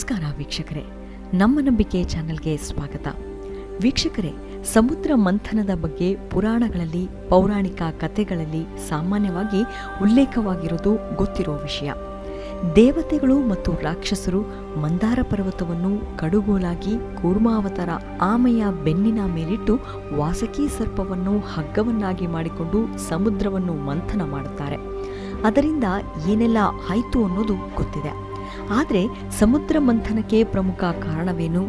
ನಮಸ್ಕಾರ ವೀಕ್ಷಕರೇ. ನಮ್ಮ ನಂಬಿಕೆ ಚಾನೆಲ್ಗೆ ಸ್ವಾಗತ. ವೀಕ್ಷಕರೇ, ಸಮುದ್ರ ಮಂಥನದ ಬಗ್ಗೆ ಪುರಾಣಗಳಲ್ಲಿ, ಪೌರಾಣಿಕ ಕಥೆಗಳಲ್ಲಿ ಸಾಮಾನ್ಯವಾಗಿ ಉಲ್ಲೇಖವಾಗಿರೋದು ಗೊತ್ತಿರೋ ವಿಷಯ. ದೇವತೆಗಳು ಮತ್ತು ರಾಕ್ಷಸರು ಮಂದಾರ ಪರ್ವತವನ್ನು ಕಡುಗೋಲಾಗಿ ಕೂರ್ಮಾವತಾರ ಆಮೆಯ ಬೆನ್ನಿನ ಮೇಲಿಟ್ಟು ವಾಸಕಿ ಸರ್ಪವನ್ನು ಹಗ್ಗವನ್ನಾಗಿ ಮಾಡಿಕೊಂಡು ಸಮುದ್ರವನ್ನು ಮಂಥನ ಮಾಡುತ್ತಾರೆ. ಅದರಿಂದ ಏನೆಲ್ಲ ಆಯಿತು ಅನ್ನೋದು ಗೊತ್ತಿದೆ. ಆದರೆ ಸಮುದ್ರ ಮಂಥನಕ್ಕೆ ಪ್ರಮುಖ ಕಾರಣವೇನು?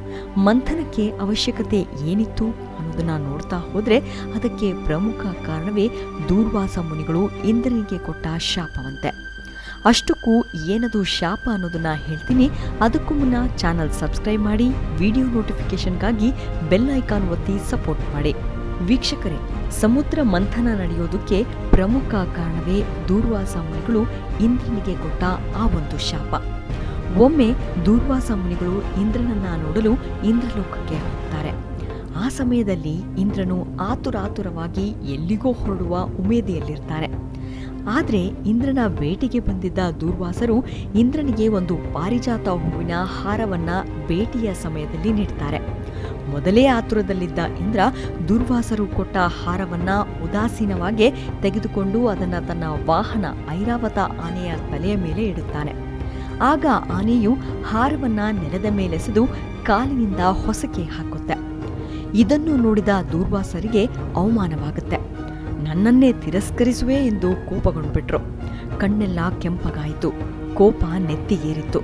ಮಂಥನಕ್ಕೆ ಅವಶ್ಯಕತೆ ಏನಿತ್ತು ಅನ್ನೋದನ್ನು ನೋಡ್ತಾ ಹೋದರೆ ಅದಕ್ಕೆ ಪ್ರಮುಖ ಕಾರಣವೇ ದೂರ್ವಾಸ ಮುನಿಗಳು ಇಂದ್ರನಿಗೆ ಕೊಟ್ಟ ಶಾಪವಂತೆ. ಅಷ್ಟಕ್ಕೂ ಏನದು ಶಾಪ ಅನ್ನೋದನ್ನ ಹೇಳ್ತೀನಿ. ಅದಕ್ಕೂ ಮುನ್ನ ಚಾನಲ್ ಸಬ್ಸ್ಕ್ರೈಬ್ ಮಾಡಿ, ವಿಡಿಯೋ ನೋಟಿಫಿಕೇಷನ್ಗಾಗಿ ಬೆಲ್ ಐಕಾನ್ ಒತ್ತಿ ಸಪೋರ್ಟ್ ಮಾಡಿ. ವೀಕ್ಷಕರೇ, ಸಮುದ್ರ ಮಂಥನ ನಡೆಯೋದಕ್ಕೆ ಪ್ರಮುಖ ಕಾರಣವೇ ದೂರ್ವಾಸ ಮುನಿಗಳು ಇಂದ್ರನಿಗೆ ಕೊಟ್ಟ ಆ ಒಂದು ಶಾಪ. ಒಮ್ಮೆ ದೂರ್ವಾಸ ಮುನಿಗಳು ಇಂದ್ರನನ್ನ ನೋಡಲು ಇಂದ್ರಲೋಕಕ್ಕೆ ಹೋಗ್ತಾರೆ. ಆ ಸಮಯದಲ್ಲಿ ಇಂದ್ರನು ಆತುರಾತುರವಾಗಿ ಎಲ್ಲಿಗೋ ಹೊರಡುವ ಉಮೇದಿಯಲ್ಲಿರ್ತಾರೆ. ಆದರೆ ಇಂದ್ರನ ಭೇಟಿಗೆ ಬಂದಿದ್ದ ದೂರ್ವಾಸರು ಇಂದ್ರನಿಗೆ ಒಂದು ಪಾರಿಜಾತ ಹೂವಿನ ಹಾರವನ್ನ ಭೇಟಿಯ ಸಮಯದಲ್ಲಿ ನೀಡ್ತಾರೆ. ಮೊದಲೇ ಆತುರದಲ್ಲಿದ್ದ ಇಂದ್ರ ದುರ್ವಾಸರು ಕೊಟ್ಟ ಹಾರವನ್ನ ಉದಾಸೀನವಾಗಿ ತೆಗೆದುಕೊಂಡು ಅದನ್ನು ತನ್ನ ವಾಹನ ಐರಾವತ ಆನೆಯ ತಲೆಯ ಮೇಲೆ ಇಡುತ್ತಾನೆ. ಆಗ ಆನೆಯು ಹಾರವನ್ನ ನೆಲದ ಮೇಲೆಸೆದು ಕಾಲಿನಿಂದ ಹೊಸಕೆ ಹಾಕುತ್ತೆ. ಇದನ್ನು ನೋಡಿದ ದೂರ್ವಾಸರಿಗೆ ಅವಮಾನವಾಗುತ್ತೆ. ನನ್ನನ್ನೇ ತಿರಸ್ಕರಿಸುವೆ ಎಂದು ಕೋಪಗೊಂಡ್ಬಿಟ್ರು. ಕಣ್ಣೆಲ್ಲ ಕೆಂಪಗಾಯಿತು. ಕೋಪ ನೆತ್ತಿಗೇರಿತ್ತು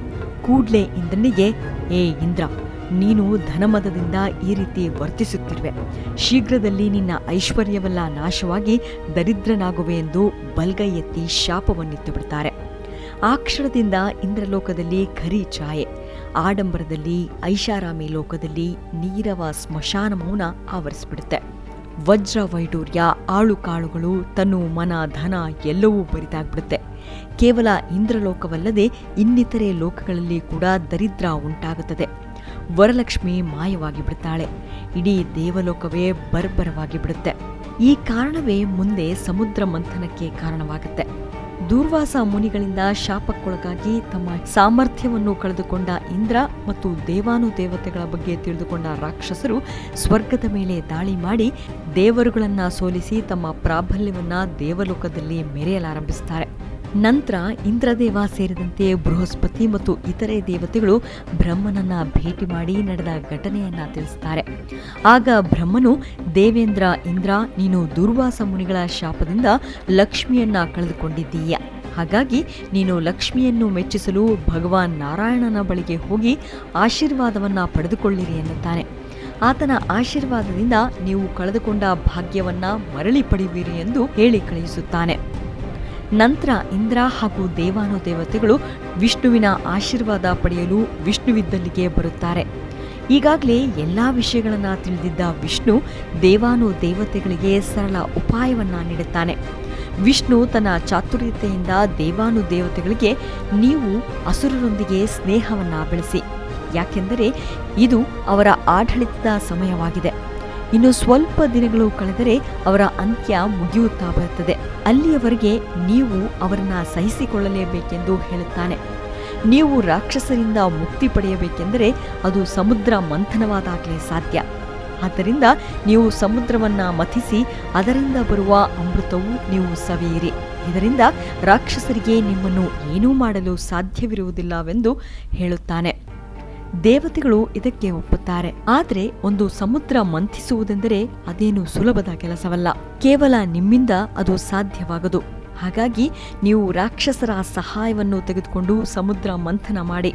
ಕೂಡ್ಲೆ ಇಂದ್ರನಿಗೆ, ಏ ಇಂದ್ರ, ನೀನು ಧನಮದದಿಂದ ಈ ರೀತಿ ವರ್ತಿಸುತ್ತಿರುವೆ. ಶೀಘ್ರದಲ್ಲಿ ನಿನ್ನ ಐಶ್ವರ್ಯವೆಲ್ಲ ನಾಶವಾಗಿ ದರಿದ್ರನಾಗುವೆ ಎಂದು ಬಲ್ಗೈ ಎತ್ತಿ ಶಾಪವನ್ನಿತ್ತು ಬಿಡ್ತಾರೆ. ಆ ಕ್ಷಣದಿಂದ ಇಂದ್ರಲೋಕದಲ್ಲಿ ಖರಿ ಛಾಯೆ, ಆಡಂಬರದಲ್ಲಿ ಐಷಾರಾಮಿ ಲೋಕದಲ್ಲಿ ನೀರವ ಸ್ಮಶಾನ ಮೌನ ಆವರಿಸ್ಬಿಡುತ್ತೆ. ವಜ್ರ ವೈಡೂರ್ಯ, ಆಳು ಕಾಳುಗಳು, ತನು, ಮನ, ಧನ ಎಲ್ಲವೂ ಬರಿದಾಗ್ಬಿಡುತ್ತೆ. ಕೇವಲ ಇಂದ್ರಲೋಕವಲ್ಲದೆ ಇನ್ನಿತರೆ ಲೋಕಗಳಲ್ಲಿ ಕೂಡ ದರಿದ್ರ ಉಂಟಾಗುತ್ತದೆ. ವರಲಕ್ಷ್ಮಿ ಮಾಯವಾಗಿ ಬಿಡುತ್ತಾಳೆ ಇಡೀ ದೇವಲೋಕವೇ ಬರ್ಬರವಾಗಿ ಬಿಡುತ್ತೆ. ಈ ಕಾರಣವೇ ಮುಂದೆ ಸಮುದ್ರ ಮಂಥನಕ್ಕೆ ಕಾರಣವಾಗುತ್ತೆ. ದೂರ್ವಾಸ ಮುನಿಗಳಿಂದ ಶಾಪಕ್ಕೊಳಗಾಗಿ ತಮ್ಮ ಸಾಮರ್ಥ್ಯವನ್ನು ಕಳೆದುಕೊಂಡ ಇಂದ್ರ ಮತ್ತು ದೇವಾನು ದೇವತೆಗಳ ಬಗ್ಗೆ ತಿಳಿದುಕೊಂಡ ರಾಕ್ಷಸರು ಸ್ವರ್ಗದ ಮೇಲೆ ದಾಳಿ ಮಾಡಿ ದೇವರುಗಳನ್ನು ಸೋಲಿಸಿ ತಮ್ಮ ಪ್ರಾಬಲ್ಯವನ್ನು ದೇವಲೋಕದಲ್ಲಿ ಮೆರೆಯಲಾರಂಭಿಸುತ್ತಾರೆ ನಂತರ ಇಂದ್ರದೇವ ಸೇರಿದಂತೆ ಬೃಹಸ್ಪತಿ ಮತ್ತು ಇತರೆ ದೇವತೆಗಳು ಬ್ರಹ್ಮನನ್ನ ಭೇಟಿ ಮಾಡಿ ನಡೆದ ಘಟನೆಯನ್ನ ತಿಳಿಸ್ತಾರೆ. ಆಗ ಬ್ರಹ್ಮನು, ದೇವೇಂದ್ರ, ಇಂದ್ರ, ನೀನು ದುರ್ವಾಸ ಮುನಿಗಳ ಶಾಪದಿಂದ ಲಕ್ಷ್ಮಿಯನ್ನ ಕಳೆದುಕೊಂಡಿದ್ದೀಯ. ಹಾಗಾಗಿ ನೀನು ಲಕ್ಷ್ಮಿಯನ್ನು ಮೆಚ್ಚಿಸಲು ಭಗವಾನ್ ನಾರಾಯಣನ ಬಳಿಗೆ ಹೋಗಿ ಆಶೀರ್ವಾದವನ್ನ ಪಡೆದುಕೊಳ್ಳಿರಿ ಎನ್ನುತ್ತಾನೆ. ಆತನ ಆಶೀರ್ವಾದದಿಂದ ನೀವು ಕಳೆದುಕೊಂಡ ಭಾಗ್ಯವನ್ನ ಮರಳಿ ಪಡೆಯುವಿರಿ ಎಂದು ಹೇಳಿ ಕಳುಹಿಸುತ್ತಾನೆ. ನಂತರ ಇಂದ್ರ ಹಾಗೂ ದೇವಾನು ದೇವತೆಗಳು ವಿಷ್ಣುವಿನ ಆಶೀರ್ವಾದ ಪಡೆಯಲು ವಿಷ್ಣುವಿದ್ದಲ್ಲಿಗೆ ಬರುತ್ತಾರೆ. ಈಗಾಗಲೇ ಎಲ್ಲ ವಿಷಯಗಳನ್ನು ತಿಳಿದಿದ್ದ ವಿಷ್ಣು ದೇವಾನು ದೇವತೆಗಳಿಗೆ ಸರಳ ಉಪಾಯವನ್ನು ನೀಡುತ್ತಾನೆ. ವಿಷ್ಣು ತನ್ನ ಚಾತುರ್ಯತೆಯಿಂದ ದೇವಾನು ದೇವತೆಗಳಿಗೆ ನೀವು ಅಸುರರೊಂದಿಗೆ ಸ್ನೇಹವನ್ನು ಬೆಳೆಸಿ. ಯಾಕೆಂದರೆ ಇದು ಅವರ ಆಡಳಿತದ ಸಮಯವಾಗಿದೆ. ಇನ್ನು ಸ್ವಲ್ಪ ದಿನಗಳು ಕಳೆದರೆ ಅವರ ಅಂತ್ಯ ಮುಗಿಯುತ್ತಾ ಬರುತ್ತದೆ. ಅಲ್ಲಿಯವರೆಗೆ ನೀವು ಅವರನ್ನ ಸಹಿಸಿಕೊಳ್ಳಲೇಬೇಕೆಂದು ಹೇಳುತ್ತಾನೆ. ನೀವು ರಾಕ್ಷಸರಿಂದ ಮುಕ್ತಿ ಪಡೆಯಬೇಕೆಂದರೆ ಅದು ಸಮುದ್ರ ಮಂಥನವಾದಾಗಲೇ ಸಾಧ್ಯ. ಆದ್ದರಿಂದ ನೀವು ಸಮುದ್ರವನ್ನ ಮಥಿಸಿ ಅದರಿಂದ ಬರುವ ಅಮೃತವು ನೀವು ಸವಿಯಿರಿ. ಇದರಿಂದ ರಾಕ್ಷಸರಿಗೆ ನಿಮ್ಮನ್ನು ಏನೂ ಮಾಡಲು ಸಾಧ್ಯವಿರುವುದಿಲ್ಲವೆಂದು ಹೇಳುತ್ತಾನೆ. ದೇವತೆಗಳು ಇದಕ್ಕೆ ಒಪ್ಪುತ್ತಾರೆ. ಆದರೆ ಒಂದು ಸಮುದ್ರ ಮಂಥಿಸುವುದೆಂದರೆ ಅದೇನು ಸುಲಭದ ಕೆಲಸವಲ್ಲ. ಕೇವಲ ನಿಮ್ಮಿಂದ ಅದು ಸಾಧ್ಯವಾಗದು. ಹಾಗಾಗಿ ನೀವು ರಾಕ್ಷಸರ ಸಹಾಯವನ್ನು ತೆಗೆದುಕೊಂಡು ಸಮುದ್ರ ಮಂಥನ ಮಾಡಿ.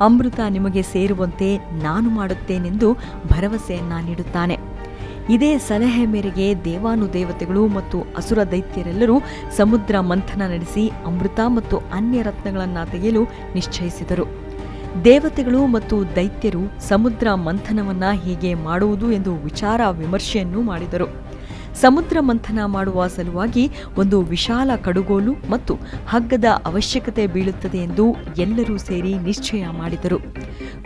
ಅಮೃತ ನಿಮಗೆ ಸೇರುವಂತೆ ನಾನು ಮಾಡುತ್ತೇನೆಂದು ಭರವಸೆಯನ್ನ ನೀಡುತ್ತಾನೆ. ಇದೇ ಸಲಹೆ ಮೇರೆಗೆ ದೇವಾನು ದೇವತೆಗಳು ಮತ್ತು ಅಸುರ ದೈತ್ಯರೆಲ್ಲರೂ ಸಮುದ್ರ ಮಂಥನ ನಡೆಸಿ ಅಮೃತ ಮತ್ತು ಅನ್ಯ ರತ್ನಗಳನ್ನು ತೆಗೆಯಲು ನಿಶ್ಚಯಿಸಿದರು. ದೇವತೆಗಳು ಮತ್ತು ದೈತ್ಯರು ಸಮುದ್ರ ಮಂಥನವನ್ನ ಹೀಗೆ ಮಾಡುವುದು ಎಂದು ವಿಚಾರ ವಿಮರ್ಶೆಯನ್ನು ಮಾಡಿದರು. ಸಮುದ್ರ ಮಂಥನ ಮಾಡುವ ಸಲುವಾಗಿ ಒಂದು ವಿಶಾಲ ಕಡುಗೋಲು ಮತ್ತು ಹಗ್ಗದ ಅವಶ್ಯಕತೆ ಬೀಳುತ್ತದೆ ಎಂದು ಎಲ್ಲರೂ ಸೇರಿ ನಿಶ್ಚಯ ಮಾಡಿದರು.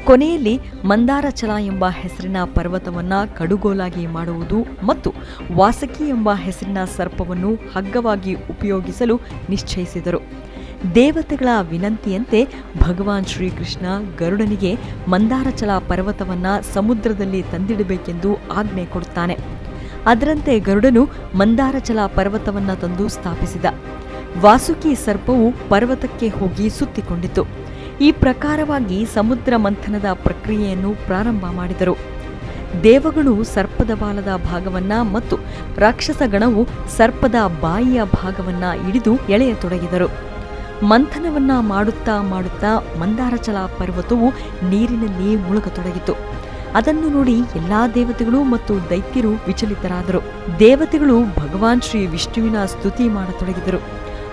ಕೊನೆಯಲ್ಲಿ ಮಂದಾರಚಲ ಎಂಬ ಹೆಸರಿನ ಪರ್ವತವನ್ನ ಕಡುಗೋಲಾಗಿ ಮಾಡುವುದು ಮತ್ತು ವಾಸಕಿ ಎಂಬ ಹೆಸರಿನ ಸರ್ಪವನ್ನು ಹಗ್ಗವಾಗಿ ಉಪಯೋಗಿಸಲು ನಿಶ್ಚಯಿಸಿದರು. ದೇವತೆಗಳ ವಿನಂತಿಯಂತೆ ಭಗವಾನ್ ಶ್ರೀಕೃಷ್ಣ ಗರುಡನಿಗೆ ಮಂದಾರಚಲ ಪರ್ವತವನ್ನು ಸಮುದ್ರದಲ್ಲಿ ತಂದಿಡಬೇಕೆಂದು ಆಜ್ಞೆ ಕೊಡುತ್ತಾನೆ ಅದರಂತೆ ಗರುಡನು ಮಂದಾರಚಲ ಪರ್ವತವನ್ನು ತಂದು ಸ್ಥಾಪಿಸಿದ. ವಾಸುಕಿ ಸರ್ಪವು ಪರ್ವತಕ್ಕೆ ಹೋಗಿ ಸುತ್ತಿಕೊಂಡಿತು. ಈ ಪ್ರಕಾರವಾಗಿ ಸಮುದ್ರ ಮಂಥನದ ಪ್ರಕ್ರಿಯೆಯನ್ನು ಪ್ರಾರಂಭ ಮಾಡಿದರು. ದೇವಗಳು ಸರ್ಪದ ಬಾಲದ ಭಾಗವನ್ನ ಮತ್ತು ರಾಕ್ಷಸಗಣವು ಸರ್ಪದ ಬಾಯಿಯ ಭಾಗವನ್ನ ಹಿಡಿದು ಎಳೆಯತೊಡಗಿದರು. ಮಂಥನವನ್ನ ಮಾಡುತ್ತಾ ಮಾಡುತ್ತಾ ಮಂದಾರಚಲ ಪರ್ವತವು ನೀರಿನಲ್ಲಿ ಮುಳುಗತೊಡಗಿತು. ಅದನ್ನು ನೋಡಿ ಎಲ್ಲಾ ದೇವತೆಗಳು ಮತ್ತು ದೈತ್ಯರು ವಿಚಲಿತರಾದರು. ದೇವತೆಗಳು ಭಗವಾನ್ ಶ್ರೀ ವಿಷ್ಣುವಿನ ಸ್ತುತಿ ಮಾಡತೊಡಗಿದರು.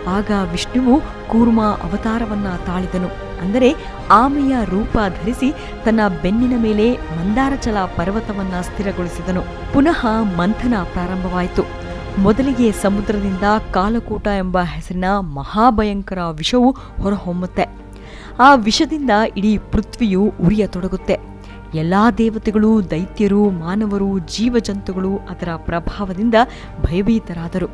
ಆಗ ವಿಷ್ಣುವು ಕೂರ್ಮ ಅವತಾರವನ್ನ ತಾಳಿದನು. ಅಂದರೆ ಆಮೆಯ ರೂಪ ಧರಿಸಿ ತನ್ನ ಬೆನ್ನಿನ ಮೇಲೆ ಮಂದಾರಚಲ ಪರ್ವತವನ್ನ ಸ್ಥಿರಗೊಳಿಸಿದನು. ಪುನಃ ಮಂಥನ ಪ್ರಾರಂಭವಾಯಿತು. ಮೊದಲಿಗೆ ಸಮುದ್ರದಿಂದ ಕಾಲಕೂಟ ಎಂಬ ಹೆಸರಿನ ಮಹಾಭಯಂಕರ ವಿಷವು ಹೊರಹೊಮ್ಮುತ್ತೆ. ಆ ವಿಷದಿಂದ ಇಡೀ ಪೃಥ್ವಿಯು ಉರಿಯತೊಡಗುತ್ತೆ ಎಲ್ಲ ದೇವತೆಗಳು, ದೈತ್ಯರು, ಮಾನವರು, ಜೀವಜಂತುಗಳು ಅದರ ಪ್ರಭಾವದಿಂದ ಭಯಭೀತರಾದರು.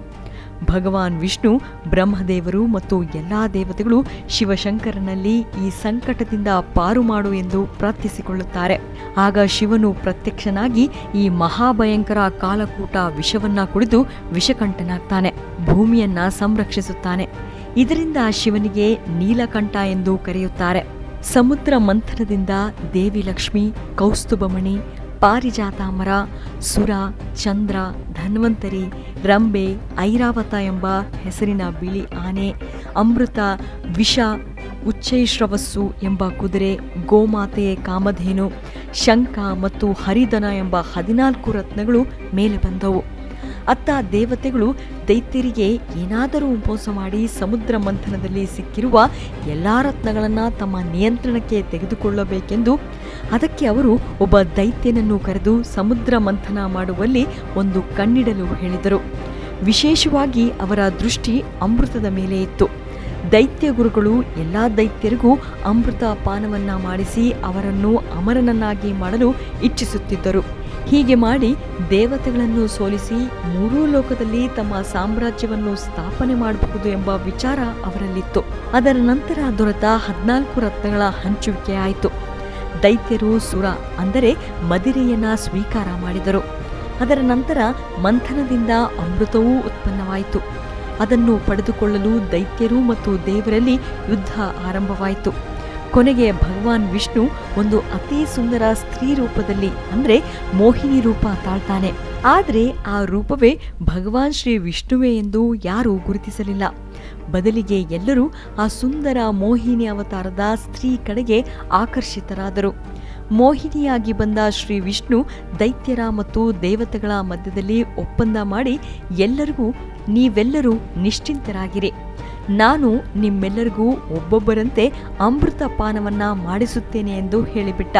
ಭಗವಾನ್ ವಿಷ್ಣು, ಬ್ರಹ್ಮದೇವರು ಮತ್ತು ಎಲ್ಲ ದೇವತೆಗಳು ಶಿವಶಂಕರನಲ್ಲಿ ಈ ಸಂಕಟದಿಂದ ಪಾರು ಮಾಡು ಎಂದು ಪ್ರಾರ್ಥಿಸಿಕೊಳ್ಳುತ್ತಾರೆ. ಆಗ ಶಿವನು ಪ್ರತ್ಯಕ್ಷನಾಗಿ ಈ ಮಹಾಭಯಂಕರ ಕಾಲಕೂಟ ವಿಷವನ್ನ ಕುಡಿದು ವಿಷಕಂಠನಾಗ್ತಾನೆ, ಭೂಮಿಯನ್ನ ಸಂರಕ್ಷಿಸುತ್ತಾನೆ. ಇದರಿಂದ ಶಿವನಿಗೆ ನೀಲಕಂಠ ಎಂದು ಕರೆಯುತ್ತಾರೆ. ಸಮುದ್ರ ಮಂಥನದಿಂದ ದೇವಿ ಲಕ್ಷ್ಮಿ ಕೌಸ್ತುಭಮಣಿ ಪಾರಿಜಾತಾಮರ, ಸುರ, ಚಂದ್ರ, ಧನ್ವಂತರಿ, ರಂಬೆ, ಐರಾವತ ಎಂಬ ಹೆಸರಿನ ಬಿಳಿ ಆನೆ, ಅಮೃತ, ವಿಷ, ಉಚ್ಚೈಶ್ರವಸ್ಸು ಎಂಬ ಕುದುರೆ, ಗೋಮಾತೆ, ಕಾಮಧೇನು, ಶಂಖ ಮತ್ತು ಹರಿದನ ಎಂಬ ಹದಿನಾಲ್ಕು ರತ್ನಗಳು ಮೇಲೆ ಬಂದವು. ಅತ್ತ ದೇವತೆಗಳು ದೈತ್ಯರಿಗೆ ಏನಾದರೂ ಮೋಸ ಮಾಡಿ ಸಮುದ್ರ ಮಂಥನದಲ್ಲಿ ಸಿಕ್ಕಿರುವ ಎಲ್ಲ ರತ್ನಗಳನ್ನು ತಮ್ಮ ನಿಯಂತ್ರಣಕ್ಕೆ ತೆಗೆದುಕೊಳ್ಳಬೇಕೆಂದು ಅದಕ್ಕೆ ಅವರು ಒಬ್ಬ ದೈತ್ಯನನ್ನು ಕರೆದು ಸಮುದ್ರ ಮಂಥನ ಮಾಡುವಲ್ಲಿ ಒಂದು ಕಣ್ಣಿಡಲು ಹೇಳಿದರು. ವಿಶೇಷವಾಗಿ ಅವರ ದೃಷ್ಟಿ ಅಮೃತದ ಮೇಲೆ ಇತ್ತು. ದೈತ್ಯ ಗುರುಗಳು ಎಲ್ಲ ದೈತ್ಯರಿಗೂ ಅಮೃತ ಪಾನವನ್ನ ಮಾಡಿಸಿ ಅವರನ್ನು ಅಮರನನ್ನಾಗಿ ಮಾಡಲು ಇಚ್ಛಿಸುತ್ತಿದ್ದರು. ಹೀಗೆ ಮಾಡಿ ದೇವತೆಗಳನ್ನು ಸೋಲಿಸಿ ಮೂರೂ ಲೋಕದಲ್ಲಿ ತಮ್ಮ ಸಾಮ್ರಾಜ್ಯವನ್ನು ಸ್ಥಾಪನೆ ಮಾಡಬಹುದು ಎಂಬ ವಿಚಾರ ಅವರಲ್ಲಿತ್ತು. ಅದರ ನಂತರ ದೊರೆತ ಹದಿನಾಲ್ಕು ರತ್ನಗಳ ಹಂಚುವಿಕೆ ಆಯಿತು. ದೈತ್ಯರು ಸುರ ಅಂದರೆ ಮದಿರೆಯನ್ನ ಸ್ವೀಕಾರ ಮಾಡಿದರು. ಅದರ ನಂತರ ಮಂಥನದಿಂದ ಅಮೃತವೂ ಉತ್ಪನ್ನವಾಯಿತು. ಅದನ್ನು ಪಡೆದುಕೊಳ್ಳಲು ದೈತ್ಯರು ಮತ್ತು ದೇವರಲ್ಲಿ ಯುದ್ಧ ಆರಂಭವಾಯಿತು. ಕೊನೆಗೆ ಭಗವಾನ್ ವಿಷ್ಣು ಒಂದು ಅತಿ ಸುಂದರ ಸ್ತ್ರೀ ರೂಪದಲ್ಲಿ ಅಂದರೆ ಮೋಹಿನಿ ರೂಪ ತಾಳ್ತಾನೆ. ಆದರೆ ಆ ರೂಪವೇ ಭಗವಾನ್ ಶ್ರೀ ವಿಷ್ಣುವೆ ಎಂದು ಯಾರೂ ಗುರುತಿಸಲಿಲ್ಲ. ಬದಲಿಗೆ ಎಲ್ಲರೂ ಆ ಸುಂದರ ಮೋಹಿನಿ ಅವತಾರದ ಸ್ತ್ರೀ ಕಡೆಗೆ ಆಕರ್ಷಿತರಾದರು. ಮೋಹಿನಿಯಾಗಿ ಬಂದ ಶ್ರೀ ವಿಷ್ಣು ದೈತ್ಯರ ಮತ್ತು ದೇವತೆಗಳ ಮಧ್ಯದಲ್ಲಿ ಒಪ್ಪಂದ ಮಾಡಿ ಎಲ್ಲರಿಗೂ ನೀವೆಲ್ಲರೂ ನಿಶ್ಚಿಂತರಾಗಿರಿ. ನಾನು ನಿಮ್ಮೆಲ್ಲರಿಗೂ ಒಬ್ಬೊಬ್ಬರಂತೆ ಅಮೃತ ಪಾನವನ್ನು ಮಾಡಿಸುತ್ತೇನೆ ಎಂದು ಹೇಳಿಬಿಟ್ಟ.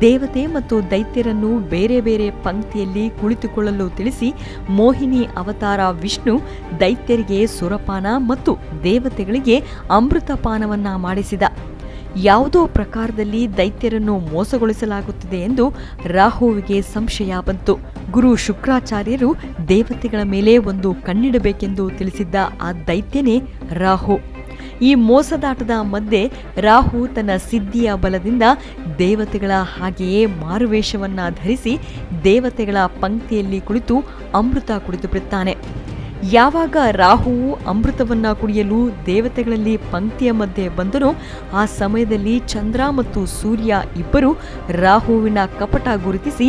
ದೇವತೆ ಮತ್ತು ದೈತ್ಯರನ್ನು ಬೇರೆ ಬೇರೆ ಪಂಕ್ತಿಯಲ್ಲಿ ಕುಳಿತುಕೊಳ್ಳಲು ತಿಳಿಸಿ ಮೋಹಿನಿ ಅವತಾರ ವಿಷ್ಣು ದೈತ್ಯರಿಗೆ ಸುರಪಾನ ಮತ್ತು ದೇವತೆಗಳಿಗೆ ಅಮೃತಪಾನವನ್ನ ಮಾಡಿಸಿದ. ಯಾವುದೋ ಪ್ರಕಾರದಲ್ಲಿ ದೈತ್ಯರನ್ನು ಮೋಸಗೊಳಿಸಲಾಗುತ್ತಿದೆ ಎಂದು ರಾಹುವಿಗೆ ಸಂಶಯ ಬಂತು. ಗುರು ಶುಕ್ರಾಚಾರ್ಯರು ದೇವತೆಗಳ ಮೇಲೆ ಒಂದು ಕಣ್ಣಿಡಬೇಕೆಂದು ತಿಳಿಸಿದ್ದ ಆ ದೈತ್ಯನೇ ರಾಹು. ಈ ಮೋಸದಾಟದ ಮಧ್ಯೆ ರಾಹು ತನ್ನ ಸಿದ್ಧಿಯ ಬಲದಿಂದ ದೇವತೆಗಳ ಹಾಗೆಯೇ ಮಾರುವೇಷವನ್ನ ಧರಿಸಿ ದೇವತೆಗಳ ಪಂಕ್ತಿಯಲ್ಲಿ ಕುಳಿತು ಅಮೃತ ಕುಡಿದು ಬಿಡುತ್ತಾನೆ. ಯಾವಾಗ ರಾಹುವು ಅಮೃತವನ್ನ ಕುಡಿಯಲು ದೇವತೆಗಳಲ್ಲಿ ಪಂಕ್ತಿಯ ಮಧ್ಯೆ ಬಂದರೂ ಆ ಸಮಯದಲ್ಲಿ ಚಂದ್ರ ಮತ್ತು ಸೂರ್ಯ ಇಬ್ಬರು ರಾಹುವಿನ ಕಪಟ ಗುರುತಿಸಿ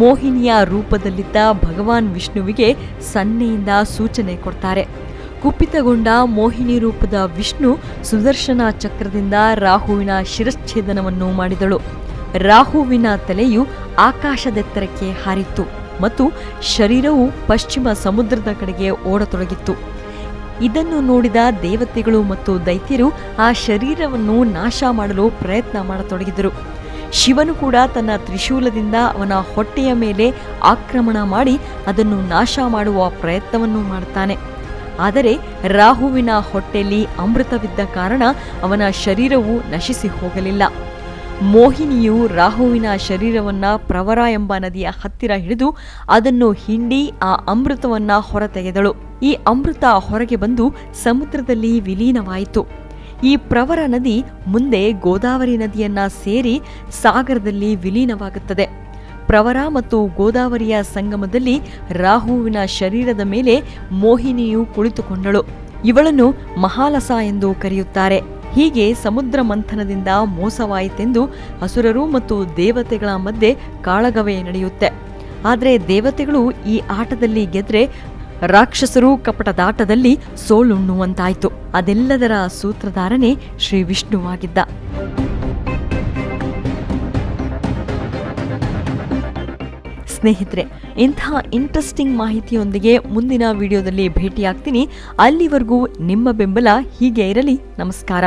ಮೋಹಿನಿಯ ರೂಪದಲ್ಲಿದ್ದ ಭಗವಾನ್ ವಿಷ್ಣುವಿಗೆ ಸನ್ನೆಯಿಂದ ಸೂಚನೆ ಕೊಡ್ತಾರೆ. ಕುಪಿತಗೊಂಡ ಮೋಹಿನಿ ರೂಪದ ವಿಷ್ಣು ಸುದರ್ಶನ ಚಕ್ರದಿಂದ ರಾಹುವಿನ ಶಿರಚ್ಛೇದನವನ್ನು ಮಾಡಿದಳು. ರಾಹುವಿನ ತಲೆಯು ಆಕಾಶದೆತ್ತರಕ್ಕೆ ಹಾರಿತ್ತು ಮತ್ತು ಶರೀರವು ಪಶ್ಚಿಮ ಸಮುದ್ರದ ಕಡೆಗೆ ಓಡತೊಡಗಿತ್ತು. ಇದನ್ನು ನೋಡಿದ ದೇವತೆಗಳು ಮತ್ತು ದೈತ್ಯರು ಆ ಶರೀರವನ್ನು ನಾಶ ಮಾಡಲು ಪ್ರಯತ್ನ ಮಾಡತೊಡಗಿದರು. ಶಿವನು ಕೂಡ ತನ್ನ ತ್ರಿಶೂಲದಿಂದ ಅವನ ಹೊಟ್ಟೆಯ ಮೇಲೆ ಆಕ್ರಮಣ ಮಾಡಿ ಅದನ್ನು ನಾಶ ಮಾಡುವ ಪ್ರಯತ್ನವನ್ನು ಮಾಡುತ್ತಾನೆ. ಆದರೆ ರಾಹುವಿನ ಹೊಟ್ಟೆಯಲ್ಲಿ ಅಮೃತವಿದ್ದ ಕಾರಣ ಅವನ ಶರೀರವು ನಶಿಸಿ ಹೋಗಲಿಲ್ಲ. ಮೋಹಿನಿಯು ರಾಹುವಿನ ಶರೀರವನ್ನು ಪ್ರವರ ಎಂಬ ನದಿಯ ಹತ್ತಿರ ಹಿಡಿದು ಅದನ್ನು ಹಿಂಡಿ ಆ ಅಮೃತವನ್ನ ಹೊರತೆಗೆದಳು. ಈ ಅಮೃತ ಹೊರಗೆ ಬಂದು ಸಮುದ್ರದಲ್ಲಿ ವಿಲೀನವಾಯಿತು. ಈ ಪ್ರವರ ನದಿ ಮುಂದೆ ಗೋದಾವರಿ ನದಿಯನ್ನ ಸೇರಿ ಸಾಗರದಲ್ಲಿ ವಿಲೀನವಾಗುತ್ತದೆ. ಪ್ರವರ ಮತ್ತು ಗೋದಾವರಿಯ ಸಂಗಮದಲ್ಲಿ ರಾಹುವಿನ ಶರೀರದ ಮೇಲೆ ಮೋಹಿನಿಯು ಕುಳಿತುಕೊಂಡಳು. ಇವಳನ್ನು ಮಹಾಲಸ ಎಂದು ಕರೆಯುತ್ತಾರೆ. ಹೀಗೆ ಸಮುದ್ರ ಮಂಥನದಿಂದ ಮೋಸವಾಯಿತೆಂದು ಅಸುರರು ಮತ್ತು ದೇವತೆಗಳ ಮಧ್ಯೆ ಕಾಳಗವೇ ನಡೆಯುತ್ತೆ. ಆದರೆ ದೇವತೆಗಳು ಈ ಆಟದಲ್ಲಿ ಗೆದ್ರೆ ರಾಕ್ಷಸರು ಕಪಟದಾಟದಲ್ಲಿ ಸೋಲುಣ್ಣುವಂತಾಯಿತು. ಅದೆಲ್ಲದರ ಸೂತ್ರಧಾರನೇ ಶ್ರೀ ವಿಷ್ಣುವಾಗಿದ್ದ. ಸ್ನೇಹಿತರೆ ಇಂತಹ ಇಂಟ್ರೆಸ್ಟಿಂಗ್ ಮಾಹಿತಿಯೊಂದಿಗೆ ಮುಂದಿನ ವಿಡಿಯೋದಲ್ಲಿ ಭೇಟಿಯಾಗ್ತೀನಿ. ಅಲ್ಲಿವರೆಗೂ ನಿಮ್ಮ ಬೆಂಬಲ ಹೀಗೆ ಇರಲಿ. ನಮಸ್ಕಾರ.